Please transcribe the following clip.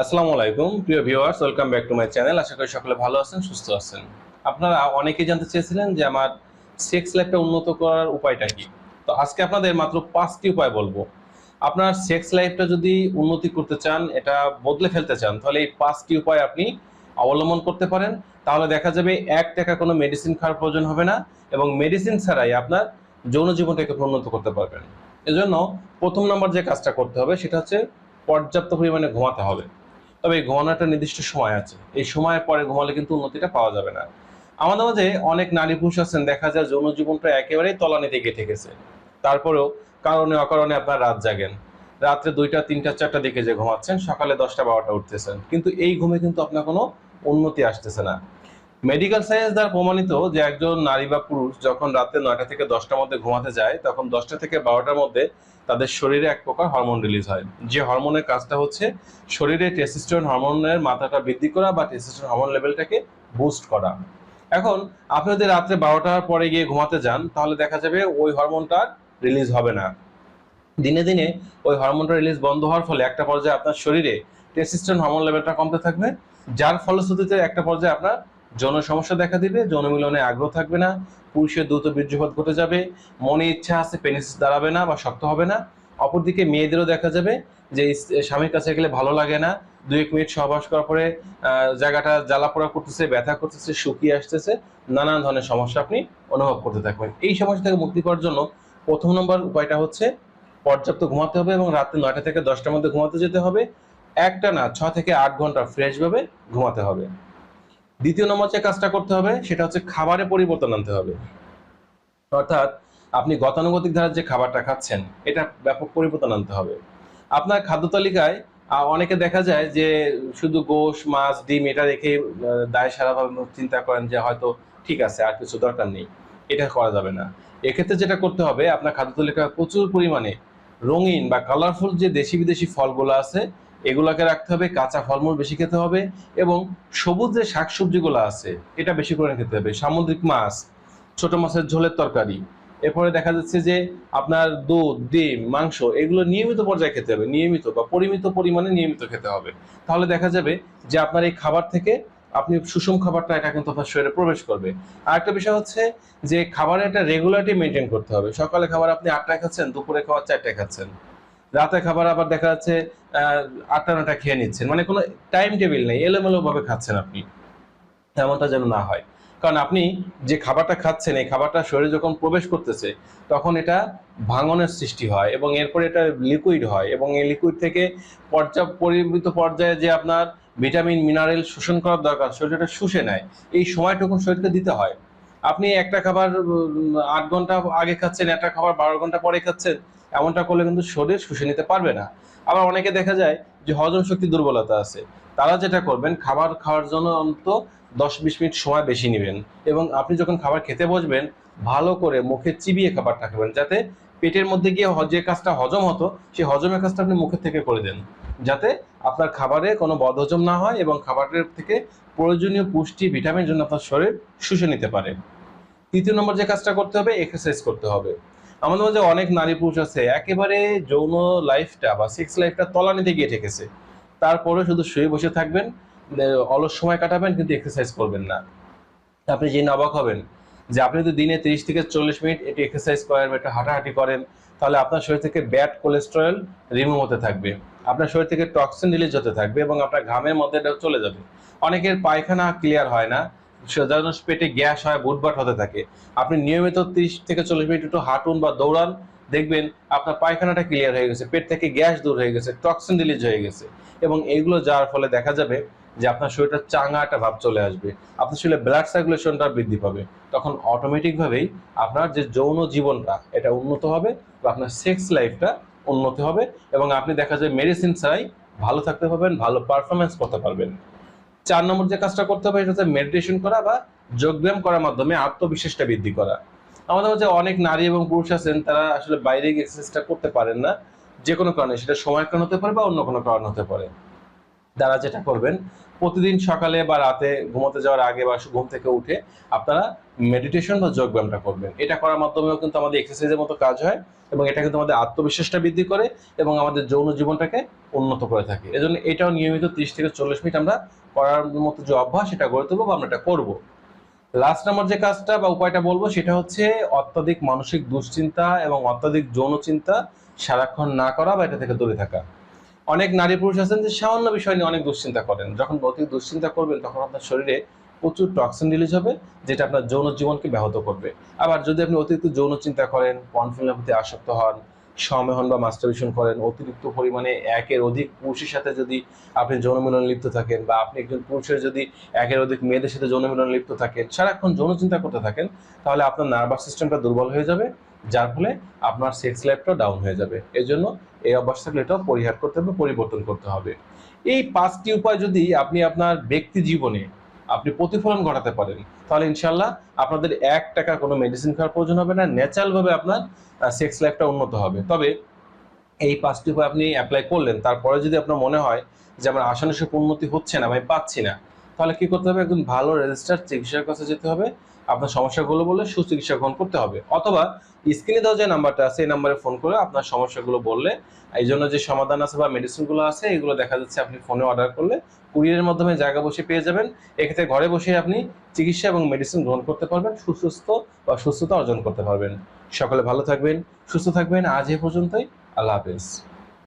আসসালামু আলাইকুম, প্রিয় viewers welcome back to my channel আশা করি সকলে ভালো আছেন, সুস্থ আছেন। আপনারা অনেকেই জানতে চেয়েছিলেন যে আমার সেক্স লাইফটা উন্নত করার উপায়টা কি। তো আজকে আপনাদের মাত্র পাঁচটি উপায় বলব। আপনার সেক্স লাইফটা যদি উন্নতি করতে চান, এটা বদলে ফেলতে চান, তাহলে এই পাঁচটি উপায় আপনি অবলম্বন করতে পারেন। তাহলে দেখা যাবে এক টাকা কোনো মেডিসিন খাওয়ার প্রয়োজন হবে না এবং মেডিসিন ছাড়াই আপনার যৌন জীবনটাকে উন্নত করতে পারবেন। এজন্য প্রথম নম্বর যে কাজটা করতে হবে, সেটা হচ্ছে পর্যাপ্ত পরিমাণে ঘুমাতে হবে। তবে ঘুমানোর একটা নির্দিষ্ট সময় আছে। এই সময়ের পরে ঘুমালে কিন্তু উন্নতিটা পাওয়া যাবে না। আমাদের মাঝে অনেক নারী পুরুষ আছেন, দেখা যায় যৌন জীবনটা একেবারেই তলানিতে গিয়ে থেকেছে। তারপরেও কারণে অকারণে আপনার রাত জাগেন। রাত্রে দুইটা, তিনটা চারটা দিকে যে ঘুমাচ্ছেন, সকালে দশটা, বারোটা উঠতেছেন। কিন্তু এই ঘুমে কিন্তু আপনার কোনো উন্নতি আসতেছে না। মেডিকেল সায়েন্স দ্বারা প্রমাণিত যে একজন নারী বা পুরুষ যখন রাতে নয়টা থেকে দশটার মধ্যে ঘুমাতে যায়, তখন দশটা থেকে বারোটার মধ্যে তাদের শরীরে এক প্রকার হরমোন রিলিজ হয়। যে হরমোনের কাজটা হচ্ছে শরীরে টেস্টোস্টেরন হরমোনের মাত্রাটা বৃদ্ধি করা বা টেস্টোস্টেরন হরমোন লেভেলটাকে বুস্ট করা। এখন আপনি যদি রাত্রে বারোটার পরে গিয়ে ঘুমাতে যান, তাহলে দেখা যাবে ওই হরমোনটা রিলিজ হবে না। দিনে দিনে ওই হরমোনটা রিলিজ বন্ধ হওয়ার ফলে একটা পর্যায়ে আপনার শরীরে টেস্টোস্টেরন হরমোন লেভেলটা কমতে থাকবে, যার ফলশ্রুতিতে একটা পর্যায়ে আপনার যৌন সমস্যা দেখা দিবে যৌন মিলনে আগ্রহ থাকবে না পুরুষের দ্রুত বীর্যপাত ঘটে যাবে, মনে ইচ্ছা আছে পেনিস দাঁড়াবে না বা শক্ত হবে না, অপরদিকে মেয়েদেরও দেখা যাবে যে স্বামীর কাছে গেলে ভালো লাগে না দুই এক মিনিট সহবাস করার পরে জায়গাটা জ্বালা পোড়া করতেছে, ব্যথা করতেছে, শুকিয়ে আসতেছে, নানান ধরনের সমস্যা আপনি অনুভব করতে থাকবেন। এই সমস্যা থেকে মুক্তি পাওয়ার জন্য প্রথম নম্বর উপায়টা হচ্ছে পর্যাপ্ত ঘুমাতে হবে এবং রাতে নয়টা থেকে দশটার মধ্যে ঘুমাতে যেতে হবে। একটা না ছ থেকে আট ঘণ্টা ফ্রেশভাবে ঘুমাতে হবে। দ্বিতীয় নম্বর যে কাজটা করতে হবে, সেটা হচ্ছে খাবারে পরিবর্তন আনতে হবে। অর্থাৎ আপনি গতানুগতিক ধারার যে খাবারটা খাচ্ছেন, এটা ব্যাপক পরিবর্তন আনতে হবে। আপনার খাদ্য তালিকায় অনেকে দেখা যায় যে শুধু গোশ, মাছ, ডিম, এটা রেখে দায় সারাভাবে চিন্তা করেন যে হয়তো ঠিক আছে, আর কিছু দরকার নেই, এটা করা যাবে না। এক্ষেত্রে যেটা করতে হবে, আপনার খাদ্য তালিকায় প্রচুর পরিমাণে রঙিন বা কালারফুল যে দেশি বিদেশি ফলগুলো আছে এগুলাকে রাখতে হবে, কাঁচা ফলমূল বেশি খেতে হবে এবং সবুজ যে শাকসবজিগুলো আছে, এটা বেশি করে খেতে হবে। সামুদ্রিক মাছ, ছোট মাছের ঝোলের তরকারি, এরপরে দেখা যাচ্ছে যে আপনার দুধ, ডিম, মাংস, এগুলো নিয়মিত পর্যায়ে খেতে হবে, নিয়মিত বা পরিমিত পরিমাণে নিয়মিত খেতে হবে। তাহলে দেখা যাবে যে আপনার এই খাবার থেকে আপনি সুষম খাবারটা এটা কিন্তু আপনার শরীরে প্রবেশ করবে। আর একটা বিষয় হচ্ছে যে খাবারের একটা রেগুলারিটি মেনটেন করতে হবে। সকালে খাবার আপনি আটটায় খাচ্ছেন, দুপুরে খাবার চারটায় খাচ্ছেন। রাতে খাবার আবার দেখা যাচ্ছে আটটা নটা খেয়ে নিচ্ছেন। মানে কোনো টাইম টেবিল নেই এলোমেলো ভাবে খাচ্ছেন আপনি। এমনটা যেন না হয়। কারণ আপনি যে খাবারটা খাচ্ছেন, এই খাবারটা শরীরে যখন প্রবেশ করতেছে, তখন এটা ভাঙনের সৃষ্টি হয় এবং এরপরে এটা লিকুইড হয় এবং এই লিকুইড থেকে পর্যাপ্ত পরিমিত পর্যায়ে যে আপনার ভিটামিন মিনারেল শোষণ করার দরকার শরীরটা শুষে নেয়। এই সময়টুকু শরীরকে দিতে হয়। আপনি একটা খাবার আট ঘণ্টা আগে খাচ্ছেন, একটা খাবার বারো ঘণ্টা পরে খাচ্ছেন এমনটা করলে কিন্তু শরীর শুষে নিতে পারবে না। আবার অনেকে দেখা যায় যে হজম শক্তি দুর্বলতা আছে। তারা যেটা করবেন, খাবার খাওয়ার জন্য অন্তত দশ বিশ মিনিট সময় বেশি নেবেন এবং আপনি যখন খাবার খেতে বসবেন, ভালো করে মুখে চিবিয়ে খাবারটা খাবেন যাতে পেটের মধ্যে গিয়ে যে কাজটা হজম হতো, সেই হজমের কাজটা আপনি মুখের থেকে করে দেন। যাতে আপনার খাবারে কোনো বদহজম না হয় এবং খাবারের থেকে প্রয়োজনীয় পুষ্টি ভিটামিন জন্য আপনার শরীর শুষে নিতে পারে। তৃতীয় নম্বর যে কাজটা করতে হবে এক্সারসাইজ করতে হবে। আমাদের মধ্যে অনেক নারী পুরুষ আছে, একেবারে যৌন লাইফটা বা সেক্স লাইফটা তলানিতে গিয়ে ঠেকেছে। তারপরে শুধু শুয়ে বসে থাকবেন অলস সময় কাটাবেন, কিন্তু এক্সারসাইজ করবেন না। আপনি জেনে অবাক হবেন, যে আপনি যদি দিনে তিরিশ থেকে চল্লিশ মিনিট একটু এক্সারসাইজ করেন বা একটু হাঁটাহাঁটি করেন, তাহলে আপনার শরীর থেকে ব্যাড কোলেস্টেরল রিমুভ হতে থাকবে। আপনার শরীর থেকে টক্সিন রিলিজ হতে থাকবে এবং আপনার ঘামের মধ্যে চলে যাবে। অনেকের পায়খানা ক্লিয়ার হয় না সাধারণ পেটে গ্যাস হয় বুটবাট হতে থাকে। আপনি নিয়মিত তিরিশ থেকে চল্লিশ মিনিট একটু হাঁটুন বা দৌড়ান, দেখবেন আপনার পায়খানাটা ক্লিয়ার হয়ে গেছে, পেট থেকে গ্যাস দূর হয়ে গেছে টক্সিন রিলিজ হয়ে গেছে। এবং এইগুলো যাওয়ার ফলে দেখা যাবে যে আপনার শরীরটা চাঙা একটা ভাব চলে আসবে। আপনার শরীরে ব্লাড সার্কুলেশনটা বৃদ্ধি পাবে। তখন অটোমেটিকভাবেই আপনার যে যৌন জীবনটা, এটা উন্নত হবে বা আপনার সেক্স লাইফটা উন্নত হবে এবং আপনি দেখা যায় মেডিসিন ছাড়াই ভালো থাকতে পারবেন, ভালো পারফরমেন্স করতে পারবেন। চার নম্বর যে কাজটা করতে হবে, সেটা হচ্ছে মেডিটেশন করা বা যোগব্যায়াম করার মাধ্যমে আত্মবিশ্বাসটা বৃদ্ধি করা। আমাদের মধ্যে অনেক নারী এবং পুরুষ আছেন, তারা আসলে বাইরে এক্সারসাইজটা করতে পারেন না, যে কোনো কারণে। সেটা সময়ের কারণ হতে পারে বা অন্য কোনো কারণ হতে পারে। তারা যেটা করবেন, প্রতিদিন সকালে বা রাতে ঘুমোতে যাওয়ার আগে বা ঘুম থেকে উঠে আপনারা মেডিটেশন বা যোগব্যায়ামটা করবেন। এটা করার মাধ্যমেও কিন্তু আমাদের এক্সারসাইজের মতো কাজ হয় এবং এটা কিন্তু আমাদের আত্মবিশ্বাসটা বৃদ্ধি করে এবং আমাদের যৌন জীবনটাকে উন্নত করে থাকে। এজন্য এটাও নিয়মিত ত্রিশ থেকে চল্লিশ মিনিট আমরা করার মতো যে অভ্যাস, সেটা গড়ে তুলবো বা আমরা এটা করব। লাস্ট নাম্বার যে কাজটা বা উপায়টা বলব, সেটা হচ্ছে অত্যাধিক মানসিক দুশ্চিন্তা এবং অত্যাধিক যৌন চিন্তা সারাক্ষণ না করা বা এটা থেকে দূরে থাকা। অনেক নারী পুরুষ আছেন যে সামান্য বিষয় নিয়ে অনেক দুশ্চিন্তা করেন। যখন অতিরিক্ত দুশ্চিন্তা করবেন, তখন আপনার শরীরে প্রচুর টক্সিন রিলিজ হবে, যেটা আপনার যৌন জীবনকে ব্যাহত করবে। আবার যদি আপনি অতিরিক্ত যৌন চিন্তা করেন পর্নফিল্মের প্রতি আসক্ত হন সময় বা মাস্টারবেশন করেন, অতিরিক্ত পরিমাণে একের অধিক পুরুষের সাথে যদি আপনি যৌন মিলনে লিপ্ত থাকেন বা আপনি একজন পুরুষের যদি একের অধিক মেয়েদের সাথে যৌন মিলনে লিপ্ত থাকেন, সারাক্ষণ যৌন চিন্তা করতে থাকেন, তাহলে আপনার নার্ভাস সিস্টেমটা দুর্বল হয়ে যাবে, যার ফলে আপনার সেক্স লাইফটাও ডাউন হয়ে যাবে। এই জন্য এই অভ্যাস থাকলে এটাও পরিহার করতে হবে, পরিবর্তন করতে হবে। এই পাঁচটি উপায় যদি আপনি আপনার ব্যক্তি জীবনে আপনি প্রতিফলন ঘটাতে পারেন। তাহলে ইনশাল্লাহ আপনাদের এক টাকা কোনো মেডিসিন খাওয়ার প্রয়োজন হবে না ন্যাচারালভাবে আপনার সেক্স লাইফটা উন্নত হবে। তবে এই পাঁচটি উপায় আপনি অ্যাপ্লাই করলেন, তারপরে যদি আপনার মনে হয় যে আমার আশানুসূপ উন্নতি হচ্ছে না আমি পাচ্ছি না তাহলে কি করতে হবে? একজন ভালো রেজিস্টার চিকিৎসকের কাছে যেতে হবে। আপনার সমস্যাগুলো বলে সুচিকিৎসা গ্রহণ করতে হবে। অথবা স্ক্রিনে দেওয়া যে নাম্বারটা আছে, এই নাম্বারে ফোন করে আপনার সমস্যাগুলো বললে, এই জন্য যে সমাধান আছে বা মেডিসিনগুলো আছে, এগুলো দেখা যাচ্ছে আপনি ফোনে অর্ডার করলে কুরিয়ারের মাধ্যমে জায়গা বসে পেয়ে যাবেন। এক্ষেত্রে ঘরে বসে আপনি চিকিৎসা এবং মেডিসিন গ্রহণ করতে পারবেন সুস্থ বা সুস্থতা অর্জন করতে পারবেন। সকলে ভালো থাকবেন, সুস্থ থাকবেন। আজ এ পর্যন্তই। আল্লাহ হাফেজ।